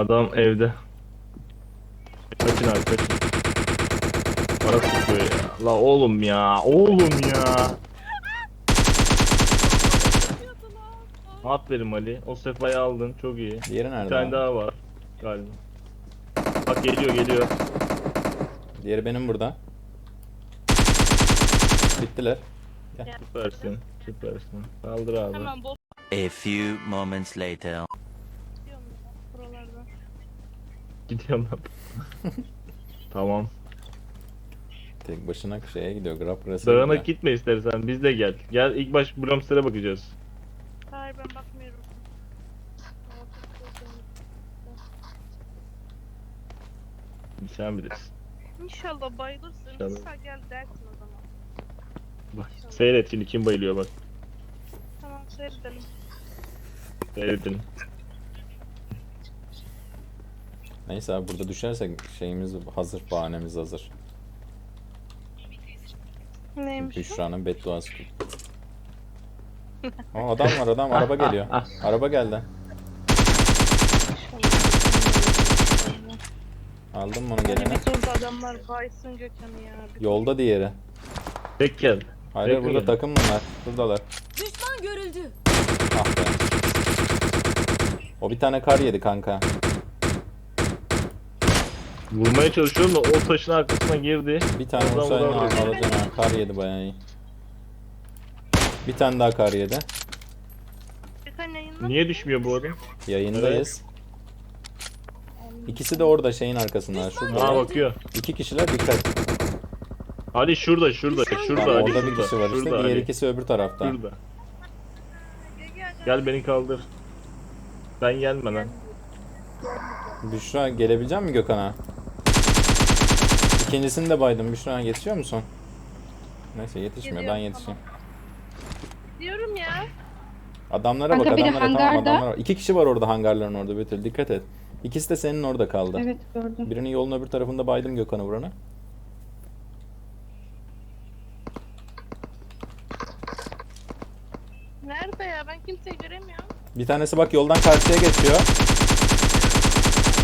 Adam evde. Kaçın abi kaçın. Bana sıkıyor ya. La oğlum ya. Oğlum ya. Aferin Ali. O sefayı aldın. Çok iyi. Diğeri Bir nerede? tane abi? daha var. Galiba. Bak geliyor geliyor. Diğeri benim burada. Bittiler. Süpersin. Süpersin. Kaldır abi. Hemen bot A few moments later. diyorum ya buralarda. Gidiyorum ben. tamam. Tek başına şeye gidiyor. Grab Racing'e. Dağınık gitme istersen. Biz de gel. Gel ilk baş Blomster'a bakacağız. Hayır ben bakmıyorum. Sen bilirsin. İnşallah bayılırsın. İnşallah. İnşallah gel dersin o zaman. Bak. Seyret şimdi kim bayılıyor bak. Tamam seyredelim. Seyredin. Neyse abi burada düşersek şeyimiz hazır. Bahanemiz hazır. Neymiş o? Büşra'nın bedduası. Aa, adam var adam. Araba geliyor. Araba geldi. Aldın mı onu Hadi gelene? adamlar baysın Gökhan'ı ya. Yolda diğeri. Tek. Hayır Bekle burada takım bunlar. Buradalar. Düşman görüldü. Ah be. O bir tane kar yedi kanka. Vurmaya çalışıyorum da o taşın arkasına girdi. Bir tane Oradan olsaydı vuramıyorum. alacaksın ha. Kar yedi bayağı iyi. Bir tane daha kar yedi. Gökhan yayınla. Niye düşmüyor bu adam? Yayındayız. İkisi de orada şeyin arkasında. Şurada. Aa bakıyor. İki kişiler dikkat. Ali şurada şurada şurada Tamam, Ali orada bir şurada. kişi var işte. Şurada Diğer Ali. ikisi öbür tarafta. Şurada. Gel, beni kaldır. Ben gelme lan. Büşra gelebilecek mi Gökhan'a? İkincisini de baydım. Büşra yetişiyor musun? Neyse yetişmiyor. Ben Geliyorum, yetişeyim. Diyorum ya. Adamlara bak Kanka biri adamlara tamam hangarda. adamlara bak. İki kişi var orada hangarların orada Betül dikkat et. İkisi de senin orada kaldı. Evet gördüm. Birinin yolun öbür tarafında baydım Gökhan'ı vuranı. Nerede ya? Ben kimseyi göremiyorum. Bir tanesi bak yoldan karşıya geçiyor.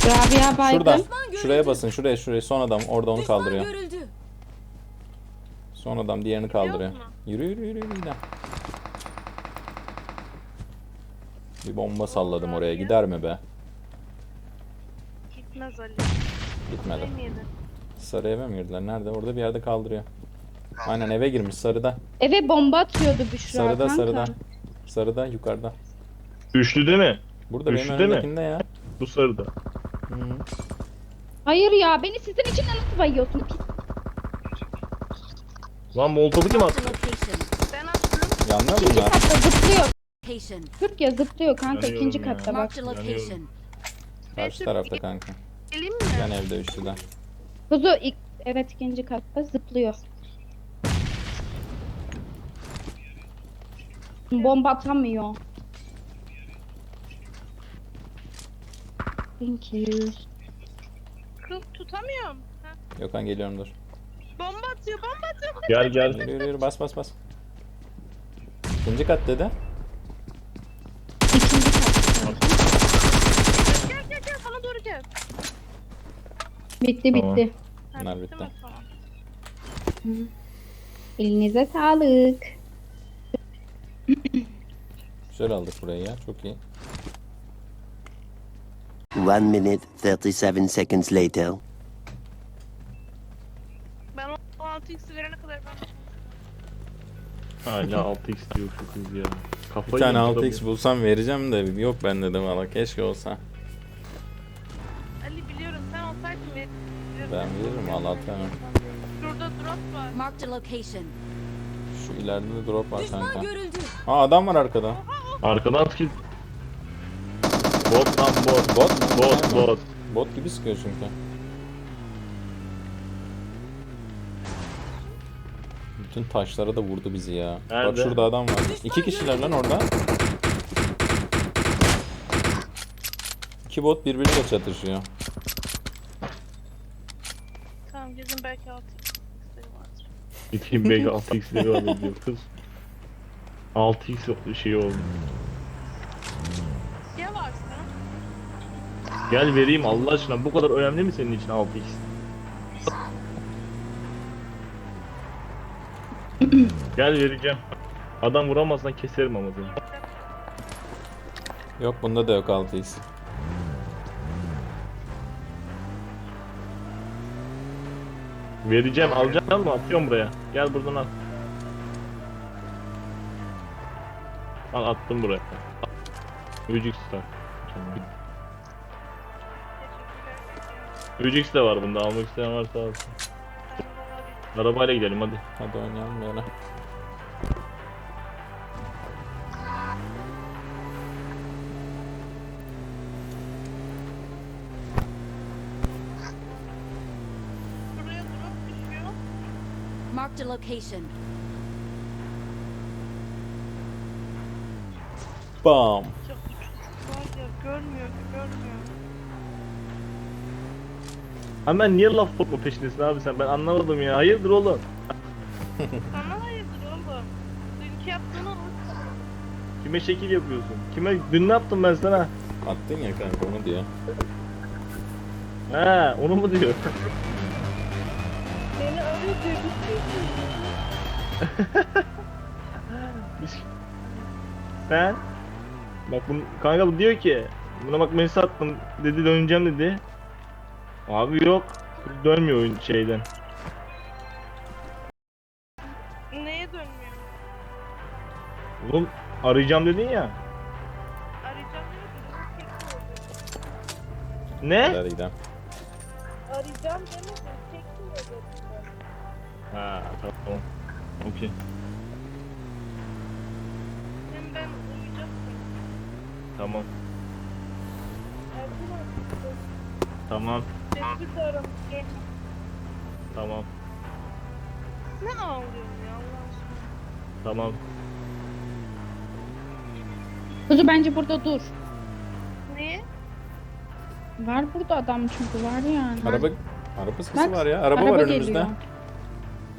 Rabia Baydın. Şurada. Şuraya basın şuraya şuraya. Son adam orada onu kaldırıyor. görüldü. Son adam diğerini kaldırıyor. Yürü yürü yürü yürü. gidelim. Bir bomba salladım oraya gider mi be? Gitmez Ali. Gitmedi. Sarı eve mi girdiler? Nerede? Orada bir yerde kaldırıyor. Aynen eve girmiş sarıda. Eve bomba atıyordu Büşra Sarıda kanka. sarıda. Sarıda yukarıda. Üçlü değil mi? Burada Üçlü benim değil mi? önümdekinde ya. Bu sarıda. Hı. Hayır ya beni sizin içinden nasıl bayıyorsun? Pis. Lan Molotov'u kim attı? Ben attım. Yanlar İkinci bunlar. katta zıplıyor. Location. Türk ya zıplıyor kanka Yanıyorum ikinci ya. katta bak. Marked a location. Karşı tarafta kanka. Geleyim mi? Yan evde üçlüde. Kuzu ilk, evet ikinci katta zıplıyor. Bomba atamıyor. Thank you. Kıl tutamıyorum. Ha. Gökhan geliyorum dur. Bomba atıyor, bomba atıyor. Gel gel. Yürü yürü yürü bas bas bas. İkinci kat dedi. İkinci katta. Gel gel gel bana doğru gel. Bitti Tamam. bitti. Ha, Bunlar bitti bitti. mi? Tamam. Elinize sağlık. Güzel aldık burayı ya. Çok iyi. One minute, 37 seconds later. Ben o 6x'i verene kadar ben Hala 6x diyor şu kız ya. Kafayı Bir tane yemiş 6x bulsam vereceğim de yok bende de valla keşke olsa. Ali biliyorum sen olsaydın ver. Ben veririm valla atarım. Şurada drop var. Marked a location. Şu ileride de drop var Düşman kanka. görüldü. Aa adam var arkada. Arkadan ki. Bot lan bot. Bot? Bot bot. Bot gibi sıkıyor çünkü. Bütün taşlara da vurdu bizi ya. Bak Nerede? şurada adam var. İki kişiler lan orada. İki bot birbiriyle çatışıyor. Tamam gezin belki 6x'leri vardır. Gideyim belki 6x'leri var diyor kız. 6x şey oldu. Niye varsın? Gel vereyim Allah aşkına. Bu kadar önemli mi senin için 6x? Gel vereceğim. Adam vuramazsan keserim ama seni. Yok bunda da yok 6x. Vereceğim alacağım mı? Atıyorum buraya. Gel buradan al. Al attım buraya. 3x var. 3x de var bunda almak isteyen varsa alsın. Arabayla gidelim hadi. Hadi oynayalım düşüyor. Marked a location. Bam. Çok var ya görmüyor görmüyor. Hemen niye laf sokma peşindesin abi sen? Ben anlamadım ya. Hayırdır oğlum? Sana hayırdır oğlum? Dünkü yaptığını unut. Kime şekil yapıyorsun? Kime dün ne yaptım ben sana? Attın ya kanka onu diyor. He, onu mu diyor? Beni öyle duygusuz. Sen? Bak bu kanka bu diyor ki buna bak mesaj attım dedi döneceğim dedi. Abi yok. Dönmüyor oyun şeyden. Neye dönmüyor? Oğlum arayacağım dedin ya. Arayacağım demedim. Çekmiyor Ne? Hadi gidelim. Arayacağım demedim. Çekmiyor dedim. Ha tamam. Okey. Hem ben uyuyacaktım. Tamam. Erken. Tamam. Tamam. Ne ağlıyorsun ya Allah aşkına? Tamam. Kuzu bence burada dur. Niye? Var burada adam çünkü var yani. Araba araba sesi Bak, var ya. Araba, var önümüzde. geliyor.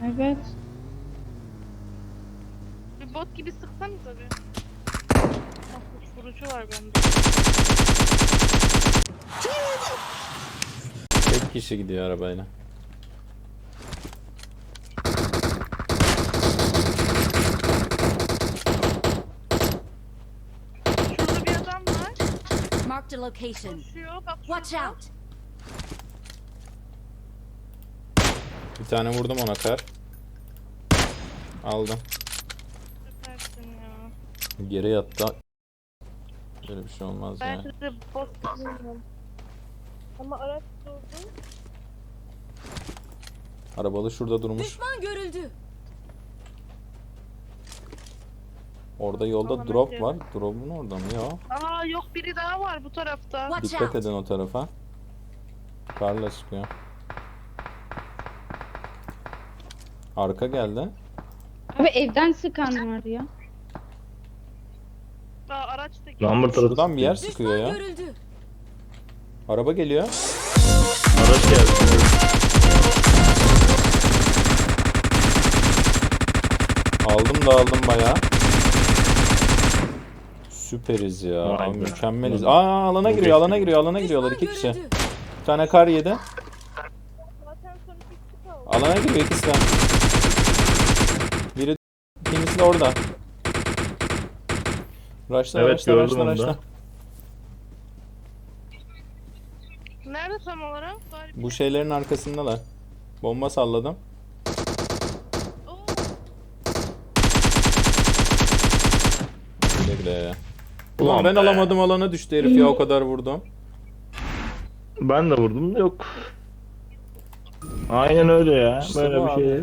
Evet. Bir bot gibi sıksanıza bir. Bak vurucu var bende. Tek kişi gidiyor arabayla. Şurada bir adam var. Marked a location. Koşuyor. Bak Watch şurada. out. Bir tane vurdum ona kar. Aldım. Süpersin ya. Geri yattı. Böyle bir şey olmaz ya. Ben size bot. Ama araç durdu. Arabalı şurada durmuş. Düşman görüldü. Orada yolda Alana drop var. Drop'un orada mı? Yok. Aa yok biri daha var bu tarafta. Watch Dikkat out. edin o tarafa. Karla çıkıyor. Arka geldi. Abi evden sıkan var ya. Aa araç da Lambert. Şuradan bir yer sıkıyor Düşman ya. görüldü. Araba geliyor. Araç geldi. Aldım da aldım bayağı. Süperiz ya. Vay be. Mükemmeliz. Aa alana giriyor, alana giriyor, alana giriyorlar iki kişi. Bir tane kar yedi. Alana giriyor ikisi de. Biri ikincisi de orada. Raşla Evet, raşla gördüm raşla onu da. raşla. Nerede tam olarak? Bari. Bu şeylerin arkasındalar. Bomba salladım. Oo, Güle güle. Ulan Ulan ben be. alamadım alana düştü herif ya o kadar vurdum. Ben de vurdum yok. Aynen öyle ya. İşte Böyle bir abi. şey.